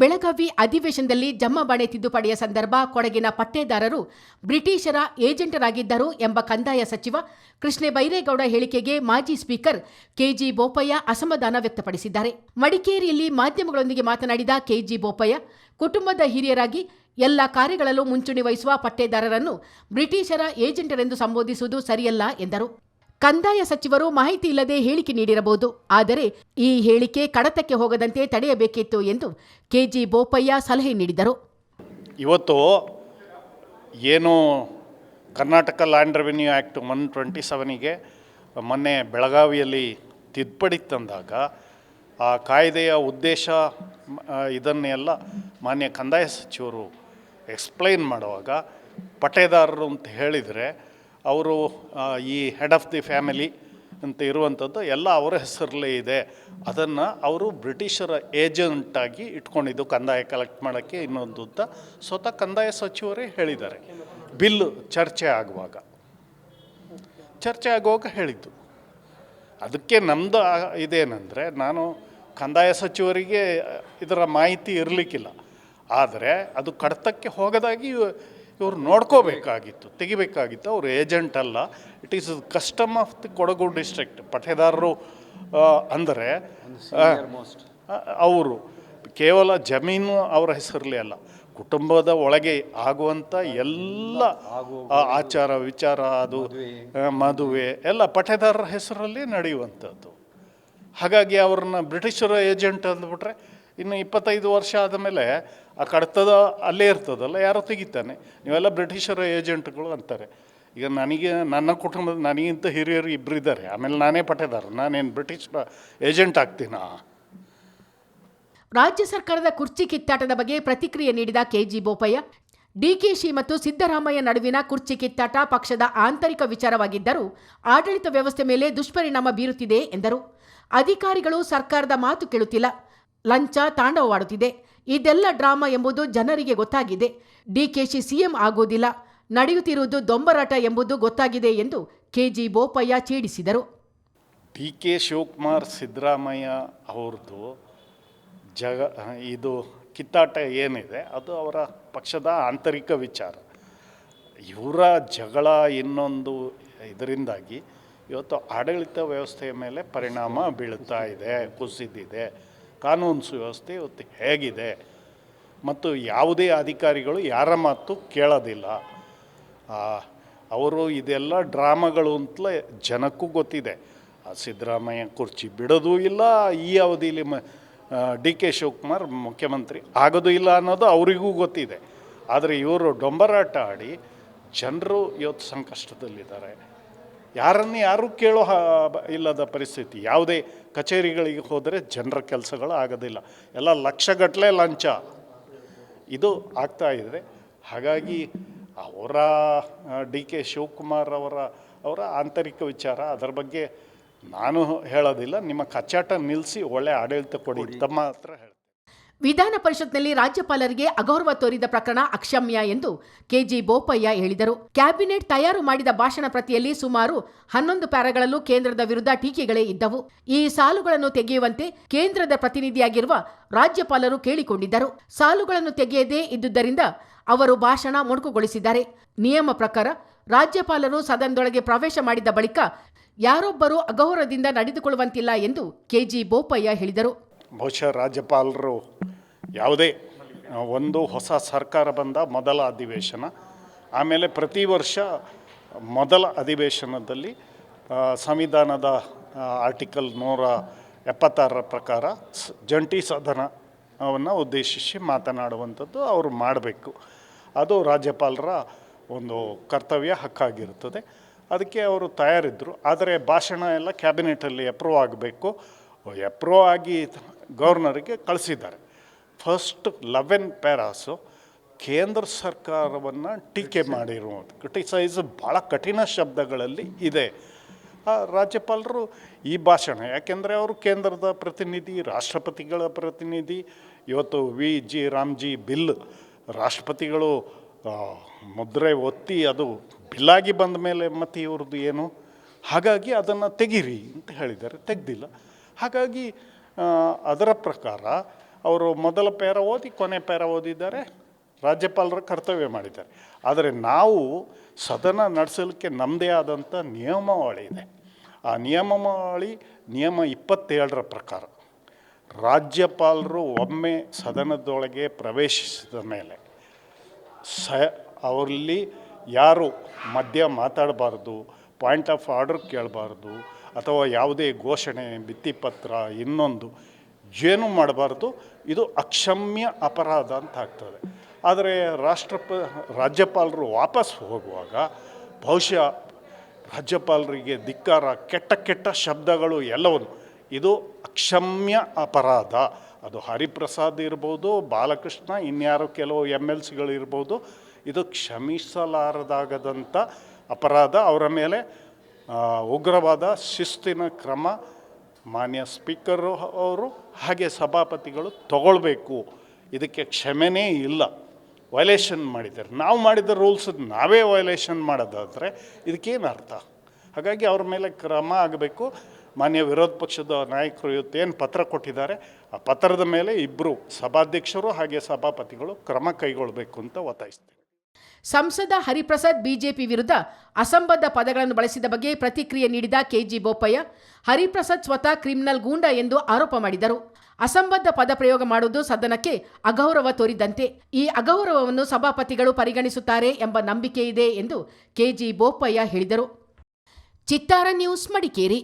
ಬೆಳಗಾವಿ ಅಧಿವೇಶನದಲ್ಲಿ ಜಮ್ಮಬಾಣೆ ತಿದ್ದುಪಡಿಯ ಸಂದರ್ಭ ಕೊಡಗಿನ ಪಟ್ಟೇದಾರರು ಬ್ರಿಟಿಷರ ಏಜೆಂಟರಾಗಿದ್ದರು ಎಂಬ ಕಂದಾಯ ಸಚಿವ ಕೃಷ್ಣೆ ಬೈರೇಗೌಡ ಹೇಳಿಕೆಗೆ ಮಾಜಿ ಸ್ಪೀಕರ್ ಕೆಜಿ ಬೋಪಯ್ಯ ಅಸಮಾಧಾನ ವ್ಯಕ್ತಪಡಿಸಿದ್ದಾರೆ. ಮಡಿಕೇರಿಯಲ್ಲಿ ಮಾಧ್ಯಮಗಳೊಂದಿಗೆ ಮಾತನಾಡಿದ ಕೆಜಿ ಬೋಪಯ್ಯ, ಕುಟುಂಬದ ಹಿರಿಯರಾಗಿ ಎಲ್ಲ ಕಾರ್ಯಗಳಲ್ಲೂ ಮುಂಚೂಣಿ ವಹಿಸುವ ಪಟ್ಟೇದಾರರನ್ನು ಬ್ರಿಟಿಷರ ಏಜೆಂಟರೆಂದು ಸಂಬೋಧಿಸುವುದು ಸರಿಯಲ್ಲ ಎಂದರು. ಕಂದಾಯ ಸಚಿವರು ಮಾಹಿತಿ ಇಲ್ಲದೆ ಹೇಳಿಕೆ ನೀಡಿರಬಹುದು. ಆದರೆ ಈ ಹೇಳಿಕೆ ಕಡತಕ್ಕೆ ಹೋಗದಂತೆ ತಡೆಯಬೇಕಿತ್ತು ಎಂದು ಕೆಜಿ ಬೋಪಯ್ಯ ಸಲಹೆ ನೀಡಿದರು. ಇವತ್ತು ಏನು Karnataka land revenue act one twenty ಸೆವೆನಿಗೆ ಮೊನ್ನೆ ಬೆಳಗಾವಿಯಲ್ಲಿ ತಿದ್ದುಪಡಿ ತಂದಾಗ ಆ ಕಾಯ್ದೆಯ ಉದ್ದೇಶ, ಇದನ್ನೆಲ್ಲ ಮಾನ್ಯ ಕಂದಾಯ ಸಚಿವರು ಎಕ್ಸ್ಪ್ಲೈನ್ ಮಾಡುವಾಗ ಪಟೇದಾರರು ಅಂತ ಹೇಳಿದರೆ ಅವರು ಈ ಹೆಡ್ ಆಫ್ ದಿ ಫ್ಯಾಮಿಲಿ ಅಂತ ಇರುವಂಥದ್ದು ಎಲ್ಲ ಅವರ ಹೆಸರಲ್ಲೇ ಇದೆ. ಅದನ್ನು ಅವರು ಬ್ರಿಟಿಷರ ಏಜೆಂಟಾಗಿ ಇಟ್ಕೊಂಡಿದ್ದು ಕಂದಾಯ ಕಲೆಕ್ಟ್ ಮಾಡೋಕ್ಕೆ ಇನ್ನೊಂದು ಅಂತ. ಸ್ವತಃ ಕಂದಾಯ ಸಚಿವರೇ ಹೇಳಿದ್ದಾರೆ. ಬಿಲ್ ಚರ್ಚೆ ಆಗುವಾಗ. ಚರ್ಚೆ ಆಗುವಾಗ ಹೇಳಿದ್ದು. ಅದಕ್ಕೆ ನಮ್ಮದು ಇದೇನೆಂದರೆ ನಾನು ಕಂದಾಯ ಸಚಿವರಿಗೆ ಇದರ ಮಾಹಿತಿ ಇರಲಿಕ್ಕಿಲ್ಲ. ಆದರೆ ಅದು ಕಡತಕ್ಕೆ ಹೋಗದಾಗಿ ಇವರು ನೋಡ್ಕೋಬೇಕಾಗಿತ್ತು ತೆಗಿಬೇಕಾಗಿತ್ತು. ಅವರು ಏಜೆಂಟ್ ಅಲ್ಲ. It is custom of the Kodagu district ಪಠೇದಾರರು ಅಂದರೆ ಅವರು ಕೇವಲ ಜಮೀನು ಅವರ ಹೆಸರಲ್ಲಿ ಅಲ್ಲ ಕುಟುಂಬದ ಒಳಗೆ ಆಗುವಂಥ ಎಲ್ಲ ಆಚಾರ ವಿಚಾರ ಅದು ಮದುವೆ. ಎಲ್ಲ ಪಠೇದಾರರ ಹೆಸರಲ್ಲಿ ನಡೆಯುವಂಥದ್ದು. ಹಾಗಾಗಿ ಅವ್ರನ್ನ ಬ್ರಿಟಿಷರ ಏಜೆಂಟ್ ಅಂದ್ಬಿಟ್ರೆ ಇನ್ನು ಇಪ್ಪತ್ತೈದು ವರ್ಷ ಆದಮೇಲೆ ಆ ಕಡತದ ಅಲ್ಲೇ ಇರ್ತದಲ್ಲ ಯಾರೋ ತೆಗಿತಾನೆ. ನೀವೆಲ್ಲ ಬ್ರಿಟಿಷರ ಏಜೆಂಟ್ಗಳು ಅಂತಾರೆ. ಈಗ ನನಗೆ, ನನ್ನ ಕುಟುಂಬದ, ನನಗಿಂತ ಹಿರಿಯರು ಇಬ್ಬರು ಇದ್ದಾರೆ. ಆಮೇಲೆ ನಾನೇ ಪಟ್ಟೇದಾರ ನಾನೇನು ಬ್ರಿಟಿಷರ ಏಜೆಂಟ್ ಆಗ್ತೀನಾ? ರಾಜ್ಯ ಸರ್ಕಾರದ ಕುರ್ಚಿ ಕಿತ್ತಾಟದ ಬಗ್ಗೆ ಪ್ರತಿಕ್ರಿಯೆ ನೀಡಿದ ಕೆಜಿ ಬೋಪಯ್ಯ ಡಿಕೆಶಿ ಮತ್ತು ಸಿದ್ದರಾಮಯ್ಯ ನಡುವಿನ ಕುರ್ಚಿ ಕಿತ್ತಾಟ ಪಕ್ಷದ ಆಂತರಿಕ ವಿಚಾರವಾಗಿದ್ದರೂ ಆಡಳಿತ ವ್ಯವಸ್ಥೆ ಮೇಲೆ ದುಷ್ಪರಿಣಾಮ ಬೀರುತ್ತಿದೆ ಎಂದರು. ಅಧಿಕಾರಿಗಳು ಸರ್ಕಾರದ ಮಾತು ಕೇಳುತ್ತಿಲ್ಲ. ಲಂಚ ತಾಂಡವವಾಡುತ್ತಿದೆ. ಇದೆಲ್ಲ ಡ್ರಾಮಾ ಎಂಬುದು ಜನರಿಗೆ ಗೊತ್ತಾಗಿದೆ. ಡಿಕೆಶಿ ಸಿಎಂ ಆಗೋದಿಲ್ಲ. ನಡೆಯುತ್ತಿರುವುದು ದೊಂಬರಾಟ ಎಂಬುದು ಗೊತ್ತಾಗಿದೆ ಎಂದು ಕೆಜಿ ಬೋಪಯ್ಯ ಛೇಡಿಸಿದರು. ಡಿ ಕೆ ಶಿವಕುಮಾರ್ ಸಿದ್ದರಾಮಯ್ಯ ಅವ್ರದ್ದು ಜಗ, ಇದು ಕಿತ್ತಾಟ ಏನಿದೆ, ಅದು ಅವರ ಪಕ್ಷದ ಆಂತರಿಕ ವಿಚಾರ. ಇವರ ಜಗಳ ಇನ್ನೊಂದು ಇದರಿಂದಾಗಿ ಇವತ್ತು ಆಡಳಿತ ವ್ಯವಸ್ಥೆಯ ಮೇಲೆ ಪರಿಣಾಮ ಬೀಳುತ್ತಾ ಇದೆ, ಕುಸಿದಿದೆ. ಕಾನೂನು ಸುವ್ಯವಸ್ಥೆ ಇವತ್ತು ಹೇಗಿದೆ? ಮತ್ತು ಯಾವುದೇ ಅಧಿಕಾರಿಗಳು ಯಾರ ಮಾತು ಕೇಳೋದಿಲ್ಲ. ಅವರು ಇದೆಲ್ಲ ಡ್ರಾಮಾಗಳು ಅಂತಲೇ ಜನಕ್ಕೂ ಗೊತ್ತಿದೆ. ಸಿದ್ದರಾಮಯ್ಯ ಕುರ್ಚಿ ಬಿಡೋದೂ ಇಲ್ಲ, ಈ ಅವಧಿಯಲ್ಲಿ ಮ ಡಿ ಕೆ ಶಿವಕುಮಾರ್ ಮುಖ್ಯಮಂತ್ರಿ ಆಗೋದು ಇಲ್ಲ ಅನ್ನೋದು ಅವರಿಗೂ ಗೊತ್ತಿದೆ. ಆದರೆ ಇವರು ಡೊಂಬರಾಟ ಆಡಿ ಜನರು ಇವತ್ತು ಸಂಕಷ್ಟದಲ್ಲಿದ್ದಾರೆ. ಯಾರನ್ನು ಯಾರೂ ಕೇಳೋ ಇಲ್ಲದ ಪರಿಸ್ಥಿತಿ. ಯಾವುದೇ ಕಚೇರಿಗಳಿಗೆ ಹೋದರೆ ಜನರ ಕೆಲಸಗಳು ಆಗೋದಿಲ್ಲ. ಎಲ್ಲ ಲಕ್ಷಗಟ್ಟಲೆ ಲಂಚ. ಇದು ಆಗ್ತಾ ಇದೆ. ಹಾಗಾಗಿ ಅವರ ಡಿ ಕೆ ಶಿವಕುಮಾರ್ ಅವರ ಅವರ ಆಂತರಿಕ ವಿಚಾರ, ಅದರ ಬಗ್ಗೆ ನಾನು ಹೇಳೋದಿಲ್ಲ. ನಿಮ್ಮ ಕಚ್ಚಾಟ ನಿಲ್ಲಿಸಿ ಒಳ್ಳೆ ಆಡಳಿತ ಕೊಡಿ ತಮ್ಮ ಹತ್ರ ಹೇಳ್ತೀನಿ. ವಿಧಾನ ಪರಿಷತ್ನಲ್ಲಿ ರಾಜ್ಯಪಾಲರಿಗೆ ಅಗೌರವ ತೋರಿದ ಪ್ರಕರಣ ಅಕ್ಷಮ್ಯ ಎಂದು ಕೆಜಿ ಬೋಪಯ್ಯ ಹೇಳಿದರು. ಕ್ಯಾಬಿನೆಟ್ ತಯಾರು ಮಾಡಿದ ಭಾಷಣ ಪ್ರತಿಯಲ್ಲಿ ಸುಮಾರು ಹನ್ನೊಂದು ಪ್ಯಾರಗಳಲ್ಲೂ ಕೇಂದ್ರದ ವಿರುದ್ಧ ಟೀಕೆಗಳೇ ಇದ್ದವು. ಈ ಸಾಲುಗಳನ್ನು ತೆಗೆಯುವಂತೆ ಕೇಂದ್ರದ ಪ್ರತಿನಿಧಿಯಾಗಿರುವ ರಾಜ್ಯಪಾಲರು ಕೇಳಿಕೊಂಡಿದ್ದರು. ಸಾಲುಗಳನ್ನು ತೆಗೆಯದೇ ಇದ್ದುದರಿಂದ ಅವರು ಭಾಷಣ ಮೊಟಕುಗೊಳಿಸಿದ್ದಾರೆ ನಿಯಮ ಪ್ರಕಾರ ರಾಜ್ಯಪಾಲರು ಸದನದೊಳಗೆ ಪ್ರವೇಶ ಮಾಡಿದ ಬಳಿಕ ಯಾರೊಬ್ಬರೂ ಅಗೌರವದಿಂದ ನಡೆದುಕೊಳ್ಳುವಂತಿಲ್ಲ ಎಂದು ಕೆಜಿ ಬೋಪಯ್ಯ ಹೇಳಿದರು. ಬಹುಶಃ ರಾಜ್ಯಪಾಲರು ಯಾವುದೇ ಒಂದು ಹೊಸ ಸರ್ಕಾರ ಬಂದ ಮೊದಲ ಅಧಿವೇಶನ. ಆಮೇಲೆ ಪ್ರತಿ ವರ್ಷ ಮೊದಲ ಅಧಿವೇಶನದಲ್ಲಿ ಸಂವಿಧಾನದ ಆರ್ಟಿಕಲ್ ನೂರ ಎಪ್ಪತ್ತಾರರ ಪ್ರಕಾರ ಜಂಟಿ ಸದನವನ್ನು ಉದ್ದೇಶಿಸಿ ಮಾತನಾಡುವಂಥದ್ದು ಅವರು ಮಾಡಬೇಕು. ಅದು ರಾಜ್ಯಪಾಲರ ಒಂದು ಕರ್ತವ್ಯ, ಹಕ್ಕಾಗಿರುತ್ತದೆ. ಅದಕ್ಕೆ ಅವರು ತಯಾರಿದ್ದರು ಆದರೆ ಭಾಷಣ ಎಲ್ಲ ಕ್ಯಾಬಿನೆಟಲ್ಲಿ ಅಪ್ರೂವ್ ಆಗಬೇಕು. ಅಪ್ರೂವ್ ಆಗಿ ಗವರ್ನರಿಗೆ ಕಳಿಸಿದ್ದಾರೆ. ಫಸ್ಟ್ ಲೆವೆನ್ ಪ್ಯಾರಾಸು ಕೇಂದ್ರ ಸರ್ಕಾರವನ್ನು ಟೀಕೆ ಮಾಡಿರುವುದು ಕ್ರಿಟಿಸೈಸ್ ಭಾಳ ಕಠಿಣ ಶಬ್ದಗಳಲ್ಲಿ ಇದೆ. ರಾಜ್ಯಪಾಲರು ಈ ಭಾಷಣ, ಯಾಕೆಂದರೆ ಅವರು ಕೇಂದ್ರದ ಪ್ರತಿನಿಧಿ, ರಾಷ್ಟ್ರಪತಿಗಳ ಪ್ರತಿನಿಧಿ, ಇವತ್ತು ವಿ. ಜಿ. ರಾಮ್ಜಿ ಬಿಲ್, ರಾಷ್ಟ್ರಪತಿಗಳು ಮುದ್ರೆ ಒತ್ತಿ ಅದು ಬಿಲ್ಲಾಗಿ ಬಂದ ಮೇಲೆ ಮತ್ತೆ ಇವ್ರದ್ದು ಏನು? ಹಾಗಾಗಿ ಅದನ್ನು ತೆಗೀರಿ ಅಂತ ಹೇಳಿದ್ದಾರೆ. ತೆಗ್ದಿಲ್ಲ. ಹಾಗಾಗಿ ಅದರ ಪ್ರಕಾರ ಅವರು ಮೊದಲ ಪೇರ ಓದಿ ಕೊನೆ ಪೇರ ಓದಿದ್ದಾರೆ, ರಾಜ್ಯಪಾಲರ ಕರ್ತವ್ಯ ಮಾಡಿದ್ದಾರೆ. ಆದರೆ ನಾವು ಸದನ ನಡೆಸಲಿಕ್ಕೆ ನಮ್ಮದೇ ಆದಂಥ ನಿಯಮಾವಳಿ ಇದೆ. ಆ ನಿಯಮಾವಳಿ, ನಿಯಮ ಇಪ್ಪತ್ತೇಳರ ಪ್ರಕಾರ ರಾಜ್ಯಪಾಲರು ಒಮ್ಮೆ ಸದನದೊಳಗೆ ಪ್ರವೇಶಿಸಿದ ಮೇಲೆ ಸ, ಅವರಲ್ಲಿ ಯಾರು ಮಧ್ಯ ಮಾತಾಡಬಾರ್ದು ಪಾಯಿಂಟ್ ಆಫ್ ಆರ್ಡರ್ ಕೇಳಬಾರ್ದು ಅಥವಾ ಯಾವುದೇ ಘೋಷಣೆ, ಭಿತ್ತಿಪತ್ರ, ಇನ್ನೊಂದು ಏನು ಮಾಡಬಾರ್ದು. ಇದು ಅಕ್ಷಮ್ಯ ಅಪರಾಧ ಅಂತ ಆಗ್ತದೆ. ಆದರೆ ರಾಷ್ಟ್ರಪ, ರಾಜ್ಯಪಾಲರು ವಾಪಸ್ ಹೋಗುವಾಗ ಬಹುಶಃ ರಾಜ್ಯಪಾಲರಿಗೆ ಧಿಕ್ಕಾರ, ಕೆಟ್ಟ ಕೆಟ್ಟ ಶಬ್ದಗಳು ಎಲ್ಲವನ್ನು. ಇದು ಅಕ್ಷಮ್ಯ ಅಪರಾಧ. ಅದು ಹರಿಪ್ರಸಾದ್ ಇರ್ಬೋದು, ಬಾಲಕೃಷ್ಣ, ಇನ್ಯಾರೋ ಕೆಲವು ಎಂ ಎಲ್ ಸಿಗಳಿರ್ಬೋದು. ಇದು ಕ್ಷಮಿಸಲಾರದಾಗದಂಥ ಅಪರಾಧ. ಅವರ ಮೇಲೆ ಉಗ್ರವಾದ ಶಿಸ್ತಿನ ಕ್ರಮ ಮಾನ್ಯ ಸ್ಪೀಕರು ಅವರು ಹಾಗೆ ಸಭಾಪತಿಗಳು ತಗೊಳ್ಬೇಕು. ಇದಕ್ಕೆ ಕ್ಷಮೆನೇ ಇಲ್ಲ. ವಯಲೇಷನ್ ಮಾಡಿದ್ದಾರೆ. ನಾವು ಮಾಡಿದ ರೂಲ್ಸ್ ನಾವೇ ವೈಲೇಷನ್ ಮಾಡೋದಾದರೆ ಇದಕ್ಕೇನು ಅರ್ಥ? ಹಾಗಾಗಿ ಅವ್ರ ಮೇಲೆ ಕ್ರಮ ಆಗಬೇಕು. ಮಾನ್ಯ ವಿರೋಧ ಪಕ್ಷದ ನಾಯಕರು ಇವತ್ತೇನು ಪತ್ರ ಕೊಟ್ಟಿದ್ದಾರೆ, ಆ ಪತ್ರದ ಮೇಲೆ ಇಬ್ಬರು ಸಭಾಧ್ಯಕ್ಷರು ಹಾಗೆ ಸಭಾಪತಿಗಳು ಕ್ರಮ ಕೈಗೊಳ್ಳಬೇಕು ಅಂತ ಒತ್ತಾಯಿಸ್ತೀನಿ. ಸಂಸದ ಹರಿಪ್ರಸಾದ್ ಬಿಜೆಪಿ ವಿರುದ್ಧ ಅಸಂಬದ್ಧ ಪದಗಳನ್ನು ಬಳಸಿದ ಬಗ್ಗೆ ಪ್ರತಿಕ್ರಿಯೆ ನೀಡಿದ ಕೆಜಿ ಬೋಪಯ್ಯ, ಹರಿಪ್ರಸಾದ್ ಸ್ವತಃ ಕ್ರಿಮಿನಲ್ ಗೂಂಡ ಎಂದು ಆರೋಪ ಮಾಡಿದರು. ಅಸಂಬದ್ಧ ಪದ ಪ್ರಯೋಗ ಮಾಡುವುದು ಸದನಕ್ಕೆ ಅಗೌರವ ತೋರಿದಂತೆ. ಈ ಅಗೌರವವನ್ನು ಸಭಾಪತಿಗಳು ಪರಿಗಣಿಸುತ್ತಾರೆ ಎಂಬ ನಂಬಿಕೆ ಇದೆ ಎಂದು ಕೆಜಿ ಬೋಪಯ್ಯ ಹೇಳಿದರು. ಚಿತ್ತಾರ ನ್ಯೂಸ್ ಮಡಿಕೇರಿ.